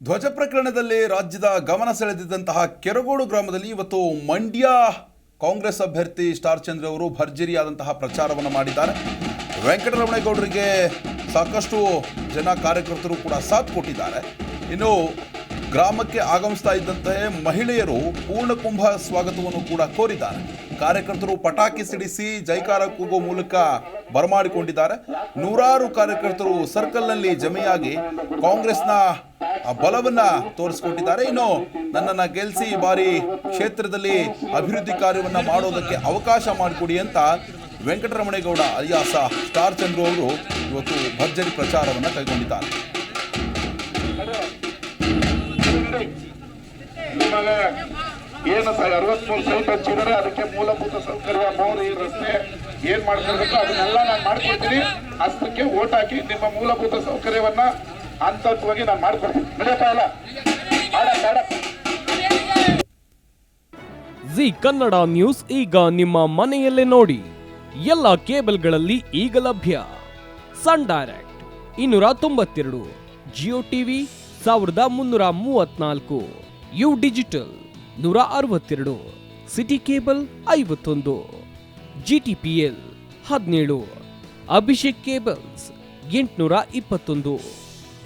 ಧ್ವಜ ಪ್ರಕರಣದಲ್ಲಿ ರಾಜ್ಯದ ಗಮನ ಸೆಳೆದಿದ್ದಂತಹ ಕೆರಗೋಡು ಗ್ರಾಮದಲ್ಲಿ ಇವತ್ತು ಮಂಡ್ಯ ಕಾಂಗ್ರೆಸ್ ಅಭ್ಯರ್ಥಿ ಸ್ಟಾರ್ ಚಂದ್ರ ಅವರು ಭರ್ಜರಿಯಾದಂತಹ ಪ್ರಚಾರವನ್ನು ಮಾಡಿದ್ದಾರೆ. ವೆಂಕಟರಮಣೇಗೌಡರಿಗೆ ಸಾಕಷ್ಟು ಜನ ಕಾರ್ಯಕರ್ತರು ಕೂಡ ಸಾಥ್ ಕೊಟ್ಟಿದ್ದಾರೆ. ಇನ್ನು ಗ್ರಾಮಕ್ಕೆ ಆಗಮಿಸ್ತಾ ಇದ್ದಂತೆ ಮಹಿಳೆಯರು ಪೂರ್ಣಕುಂಭ ಸ್ವಾಗತವನ್ನು ಕೂಡ ಕೋರಿದ್ದಾರೆ. ಕಾರ್ಯಕರ್ತರು ಪಟಾಕಿ ಸಿಡಿಸಿ ಜೈಕಾರ ಕೂಗೋ ಮೂಲಕ ಬರಮಾಡಿಕೊಂಡಿದ್ದಾರೆ. ನೂರಾರು ಕಾರ್ಯಕರ್ತರು ಸರ್ಕಲ್ನಲ್ಲಿ ಜಮೆಯಾಗಿ ಕಾಂಗ್ರೆಸ್ನ ಆ ಬಲವನ್ನ ತೋರಿಸ್ಕೊಟ್ಟಿದ್ದಾರೆ. ಇನ್ನು ನನ್ನನ್ನು ಗೆಲ್ಲಿಸಿ ಈ ಬಾರಿ ಕ್ಷೇತ್ರದಲ್ಲಿ ಅಭಿವೃದ್ಧಿ ಕಾರ್ಯವನ್ನ ಮಾಡೋದಕ್ಕೆ ಅವಕಾಶ ಮಾಡಿಕೊಡಿ ಅಂತ ವೆಂಕಟರಮಣೇಗೌಡ ಅಲಿಯಾಸ ಸ್ಟಾರ್ ಚಂದ್ರು ಅವರು ಇವತ್ತು ಭರ್ಜರಿ ಪ್ರಚಾರವನ್ನ ಕೈಗೊಂಡಿದ್ದಾರೆ. ಏನು ಅರವತ್ಮೂರು ಸೈಟ್ ಅದಕ್ಕೆ ಮೂಲಭೂತ ಸೌಕರ್ಯ ಮೋರಿ ರಸ್ತೆ ಏನ್ ಮಾಡ್ಕೊಳ್ಬೇಕು ಅದನ್ನೆಲ್ಲ ನಾನು ಮಾಡ್ಕೊಡ್ತೀನಿ. ಅಷ್ಟಕ್ಕೆ ಓಟ್ ಹಾಕಿ ನಿಮ್ಮ ಮೂಲಭೂತ ಸೌಕರ್ಯವನ್ನ ಹಂತವಾಗಿ ನಾನು ಮಾಡ್ಕೊಡ್ತೀನಿ ಜಿ ಕನ್ನಡ ನ್ಯೂಸ್ ಈಗ ನಿಮ್ಮ ಮನೆಯಲ್ಲೇ ನೋಡಿ. ಎಲ್ಲ ಕೇಬಲ್ಗಳಲ್ಲಿ ಈಗ ಲಭ್ಯ. ಸನ್ ಡೈರೆಕ್ಟ್ ಇನ್ನೂರ ತೊಂಬತ್ತೆರಡು, ಜಿಯೋ ಟಿವಿ ಸಾವಿರದ ಮುನ್ನೂರ ಮೂವತ್ನಾಲ್ಕು, ಯು ಡಿಜಿಟಲ್ ನೂರ ಅರವತ್ತೆರಡು, ಸಿಟಿ ಕೇಬಲ್ ಐವತ್ತೊಂದು ಜಿ ಟಿ ಪಿ ಎಲ್ ಹದಿನೇಳು, ಅಭಿಷೇಕ್ ಕೇಬಲ್ಸ್ ಎಂಟುನೂರ ಇಪ್ಪತ್ತೊಂದು.